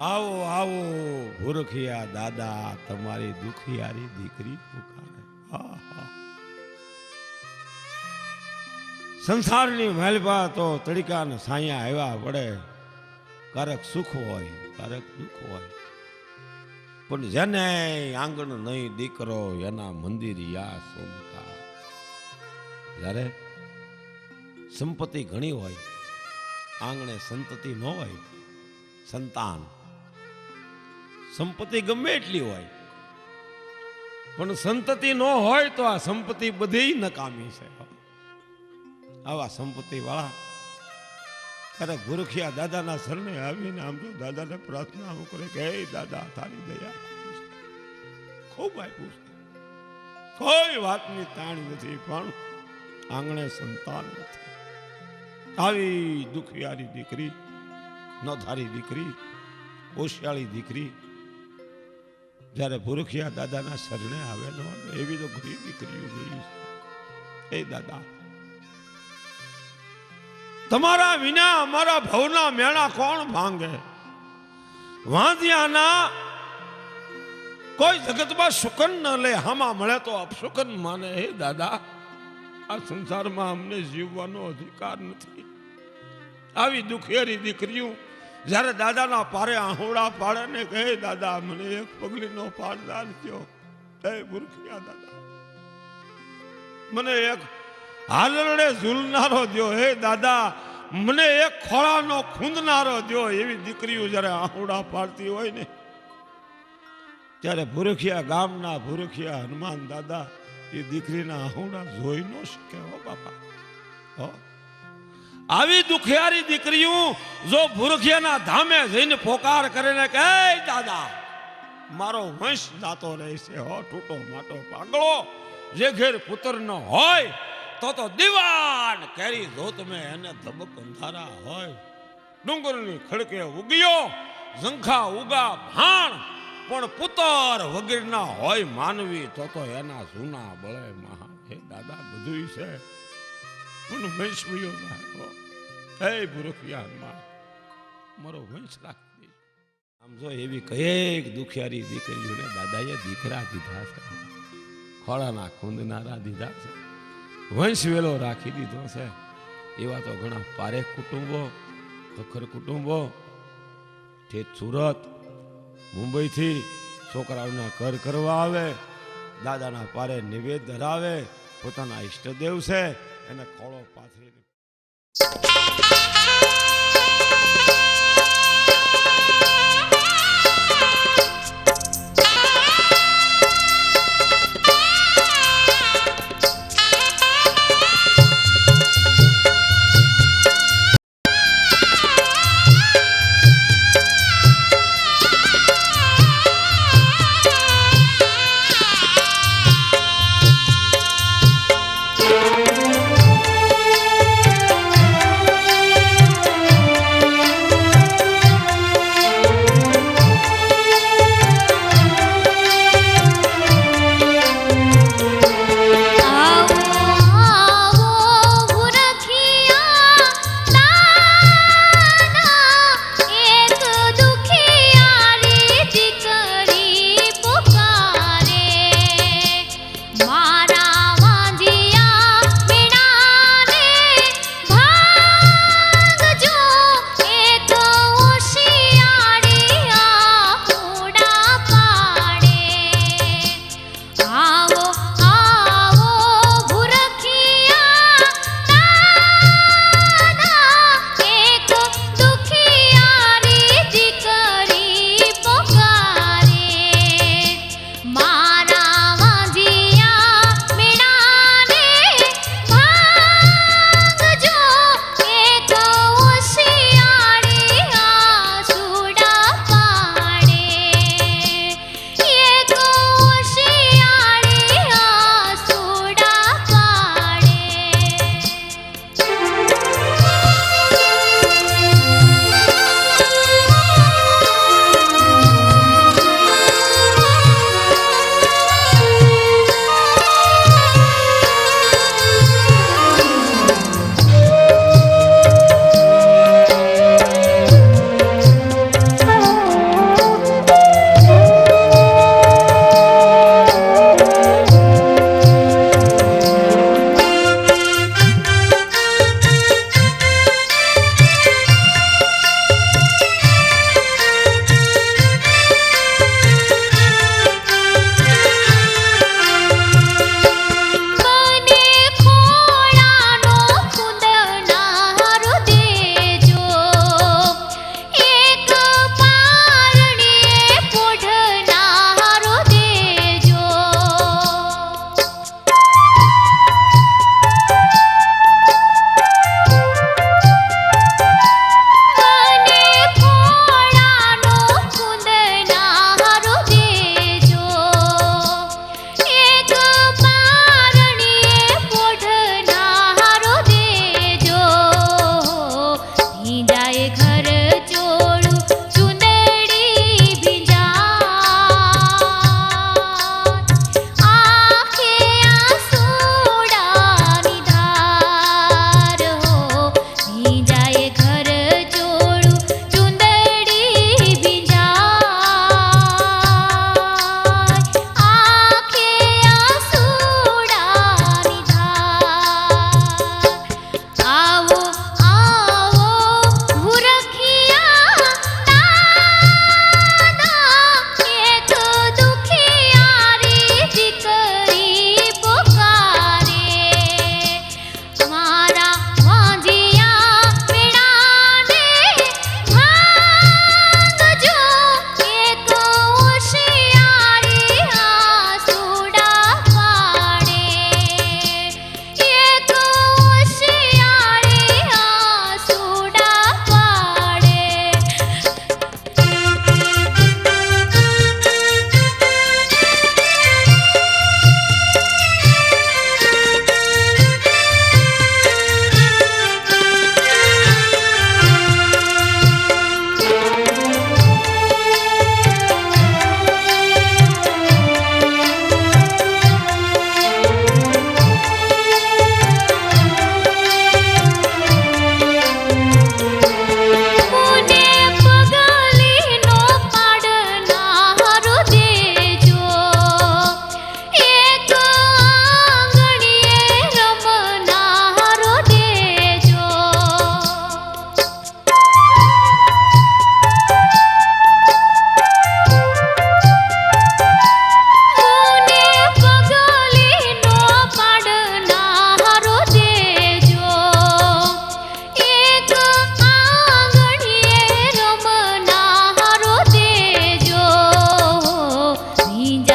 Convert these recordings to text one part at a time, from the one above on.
આવો આવો ભૂરખિયા દાદા, તમારી દુખિયારી દીકરી પુકારે. સંસારની મહેલપા તો તડીકા ને સાયા આવ્યા પડે કારક સુખ હોય, કારક દુઃખ હોય. પણ જેને આંગણ નહીં દીકરો, એના મંદિર યા સોમકા જ્યારે સંપત્તિ ઘણી હોય, આંગણે સંતતિ ન હોય, સંતાન સંપત્તિ ગમે એટલી હોય. પણ સંતતિ ન હોય તો આ સંપત્તિ બધી નકામી છે. આવા સંપત્તિ વાળા ત્યારે ગુરખિયા દાદાના શરણે આવીને આમ તો દાદાને પ્રાર્થના કરે કે, હે દાદા, તારી દયા ખૂબ આપ્યું છે. કોઈ વાતની તાણ નથી, પણ આંગણે સંતાન નથી. આવી દુખિયારી દીકરી ન ધારી દીકરી હોશિયાળી દીકરી જ્યારે ભૂરખિયા દાદાના શરણે આવેલો એવી તો ઘણી દીકરીઓ જોઈ છે. એ દાદા, તમારા વિના અમારા ભવના મેળા કોણ ભાંગે? વાંધિયાના કોઈ જગતમાં સુકન ન લે, હામાં મળે તો અપસુકન માને. હે દાદા, આ સંસારમાં અમને જીવવાનો અધિકાર નથી. આવી દુખેરી દીકરીઓ જ્યારે દાદાના પારે આહોડા પાડે ને કહે, દાદા, મને એક પગલીનો પાડદાર થયો. હે મૂર્ખિયા દાદા, મને એક હાલરડે ઝૂલનારો દો હે દાદા, મને એક ખોળાનો ખૂંદનારો દ્યો એવી દીકરીઓ જ્યારે આહોડા પાડતી હોય ને, ત્યારે ભૂરખિયા ગામના ભૂરખિયા હનુમાન દાદા એ દીકરીના આહોડા જોઈ ન શકે હો બાપા. હો? આવી દુખિયારી દીકરીઓ જો ભૂરખિયાના ધામે જઈને પોકાર કરીને કે દાદા, મારો વંશ જાતો રહેશે, હો ટૂટો માટો પાગળો. જે ઘેર પુત્ર ન હોય, તો તો દીવાન કેરી જો તમે એને ધબક અંધારા હોય. ડુંગરની ખડકે ઉગ્યો, ઝંખા ઉગા ભાણ, પણ પુત્ર વગેરેના હોય માનવી, તો તો એના જૂના બળે મહા હે દાદા બધું છે. પણ વંશ વયો જાય હો. હે ભૂરખિયા મારો વંશ રાખી આમ જો એવી કયેક દુખિયારી દીકરીઓને દાદાએ દીકરા દીધા છે. ખોળાના ખૂંદનારા દીધા છે. વંશ વેલો રાખી દીધો છે. એવા તો ઘણા પારેખ કુટુંબો, ખખર કુટુંબો, ઠેઠ સુરત, મુંબઈથી છોકરાઓના કર કરવા આવે, દાદાના પારે નિવેદ ધરાવે, પોતાના ઈષ્ટદેવ છે. એને ખોળો પાથરીને.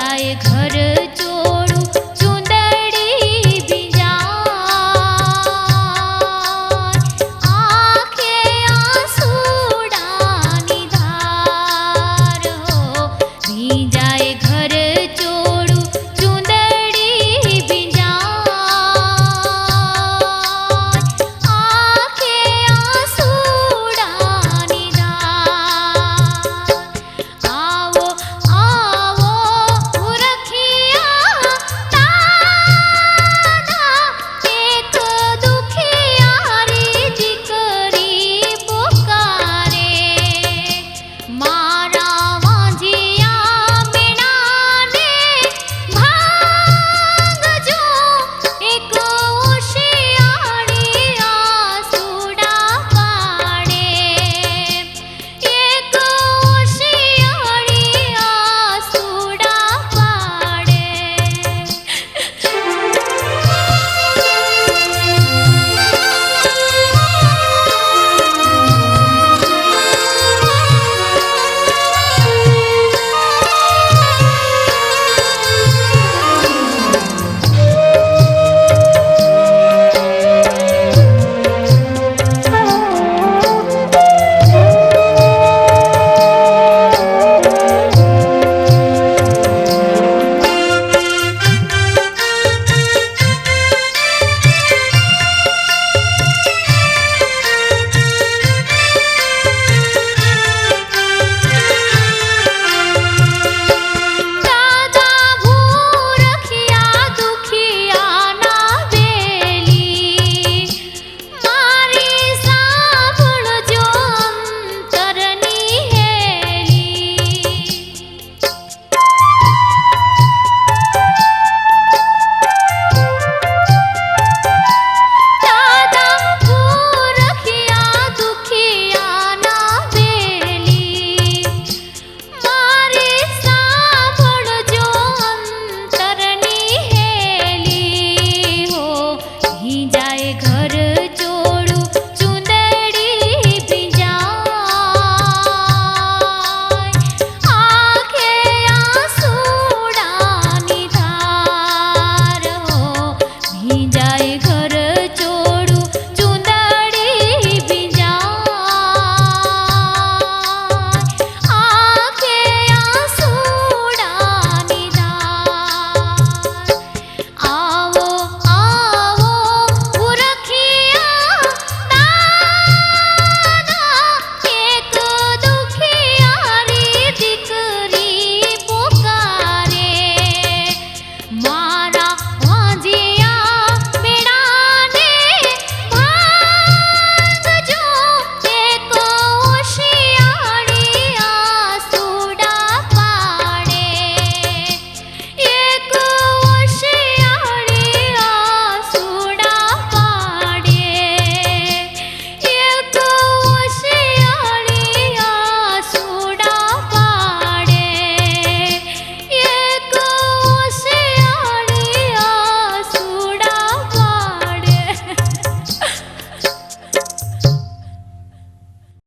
जाए घर